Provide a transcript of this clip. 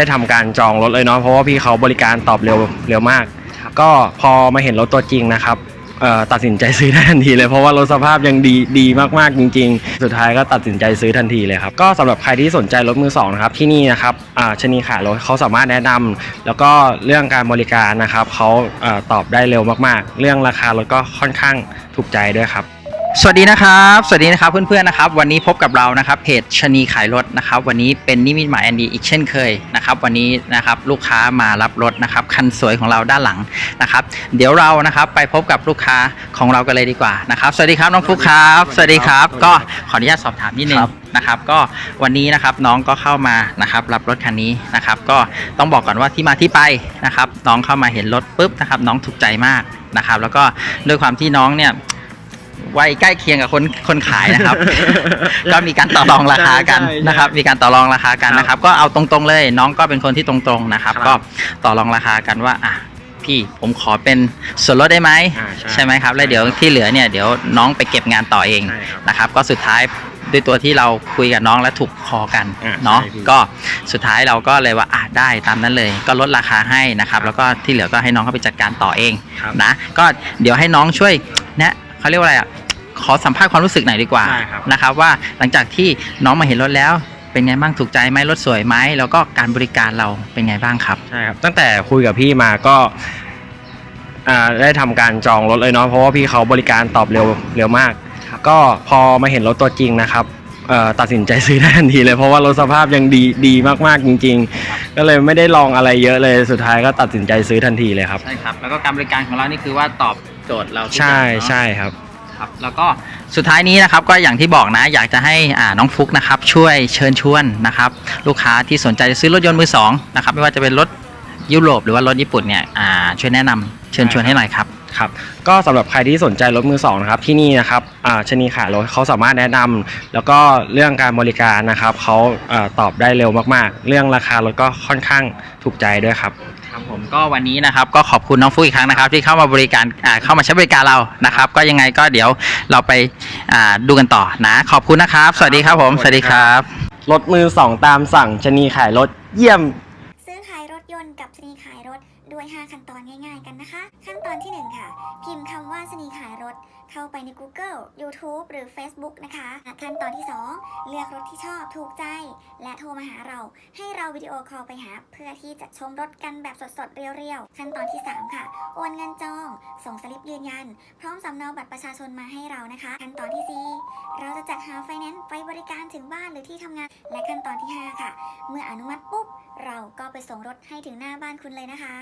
ได้ทำการจองรถเลยเนาะเพราะว่าพี่เขาบริการตอบเร็วเร็วมาก ก็พอมาเห็นรถตัวจริงนะครับเอ่อตัดสินใจซื้อได้ทันทีเลยเพราะว่ารถสภาพยังดีดีมากๆจริง ๆ สุดท้ายก็ตัดสินใจซื้อทันทีเลยครับก็สำหรับใครที่สนใจรถมือสองนะครับที่นี่นะครับอ่าชนีขายรถเขาสามารถแนะนำแล้วก็เรื่องการบริการนะครับเขาเอ่อตอบได้เร็วมากๆ เรื่องราคารถก็ค่อนข้างถูกใจด้วยครับ สวัสดีนะครับ สวัสดีนะครับเพื่อนๆนะครับ วันนี้พบกับเรานะครับเพจชะนีขายรถนะครับ วันนี้เป็นนิมิตหมายอันดีอีกเช่นเคยนะครับ วันนี้นะครับลูกค้ามารับรถนะครับคันสวยของเราด้านหลังนะครับ เดี๋ยวเรานะครับไปพบกับลูกค้าของเรากันเลยดีกว่านะครับสวัสดีครับน้องฟุกครับ สวัสดีครับ ก็ขออนุญาตสอบถามนิดนึงนะครับ ก็วันนี้นะครับน้องก็เข้ามานะครับรับรถคันนี้นะครับ ก็ต้องบอกก่อนว่าที่มาที่ไปนะครับ น้องเข้ามาเห็นรถปุ๊บนะครับ น้องถูกใจมากนะครับ แล้วก็ด้วยความที่น้องเนี่ย วัยใกล้เคียงกับคนคนขายนะครับ ก็มีการต่อรองราคากันใช่ใช่นะครับ มีการต่อรองราคากันนะครับ ก็เอาตรงๆเลย น้องก็เป็นคนที่ตรงๆนะครับ ครับก็ต่อรองราคากันว่าอะพี่ผมขอเป็นส่วนลดได้ไหมอ่าใช่ใช่ไหมครับแล้วเดี๋ยวใช่ครับที่เหลือเนี่ยเดี๋ยวน้องไปเก็บงานต่อเองใช่ครับนะครับ ก็สุดท้ายด้วยตัวที่เราคุยกับน้องและถูกคอกันอ่าเนาะใช่พี่ ก็สุดท้ายเราก็เลยว่าอะได้ตามนั้นเลย ก็ลดราคาให้นะครับ แล้วก็ที่เหลือก็ให้น้องเขาไปจัดการต่อเอง ครับ นะก็เดี๋ยวให้น้องช่วยแนะเขาเรียกว่าอะไรอะ ขอสัมภาษณ์ความรู้สึกหน่อยดีกว่าได้ครับ นะครับว่าหลังจากที่น้องมาเห็นรถแล้ว เป็นไงบ้างถูกใจไหมรถสวยไหมแล้วก็การบริการเราเป็นไงบ้างครับ ใช่ครับ ตั้งแต่คุยกับพี่มาก็อ่าได้ทำการจองรถเลยเนาะเพราะว่าพี่เขาบริการตอบเร็วเร็วมาก ก็พอมาเห็นรถตัวจริงนะครับเอ่อตัดสินใจซื้อได้ทันทีเลย เพราะว่ารถสภาพยังดีดีมากๆจริง ๆ ก็เลยไม่ได้ลองอะไรเยอะเลยสุดท้ายก็ตัดสินใจซื้อทันทีเลยครับ ใช่ครับ แล้วก็การบริการของเรานี่คือว่าตอบโจทย์เราทุกอใช่ย่างเนอะ ใช่ครับ ครับแล้วก็สุดท้ายนี้นะครับก็อย่างที่บอกนะ อยากจะให้น้องฟุกนะครับช่วยเชิญชวนนะครับลูกค้าที่สนใจจะซื้อรถยนต์มือสองนะครับไม่ว่าจะเป็นรถยุโรปหรือว่ารถญี่ปุ่นเนี่ยช่วยแนะนำเชิญชวนให้หน่อยครับครับก็สำหรับใครที่สนใจรถมือสองนะครับที่นี่นะครับชนีขายรถเขาสามารถแนะนำแล้วก็เรื่องการบริการนะครับเขาอตอบได้เร็วมากๆ เรื่องราคารถก็ค่อนข้างถูกใจด้วยครับ ครับผมก็วันนี้นะครับก็ขอบคุณน้องฟุกอีกครั้งนะครับ ที่เข้ามาบริการอ่าเข้ามาใช้บริการเรานะครับ ก็ยังไงก็เดี๋ยวเราไปอ่าดูกันต่อนะ ขอบคุณนะครับ สวัสดีครับผมสวัสดีครับ รถมือสองตามสั่งชนีขายรถเยี่ยม กับสนีขายรถด้วย 5 ขั้นตอนง่าย ๆ กันนะคะ ขั้นตอนที่ 1 ค่ะ พิมพ์คำว่าสนีขายรถ เข้าไปใน Google YouTube หรือ Facebook นะคะ ขั้นตอนที่ 2 เลือกรถที่ชอบถูกใจ และโทรมาหาเรา ให้เราวิดีโอคอลไปหา เพื่อที่จะชมรถกันแบบสดๆ เรียวๆ ขั้นตอนที่ 3 ค่ะ โอนเงินจอง ส่งสลิปยืนยัน พร้อมสำเนาบัตรประชาชนมาให้เรานะคะ ขั้นตอนที่ 4 เราจะจัดหาไฟแนนซ์ไปบริการถึงบ้านหรือที่ทำงาน และขั้นตอนที่ 5 ค่ะ เมื่ออนุมัติปุ๊บ เราก็ไปส่งรถให้ถึงหน้าบ้านคุณเลยนะคะ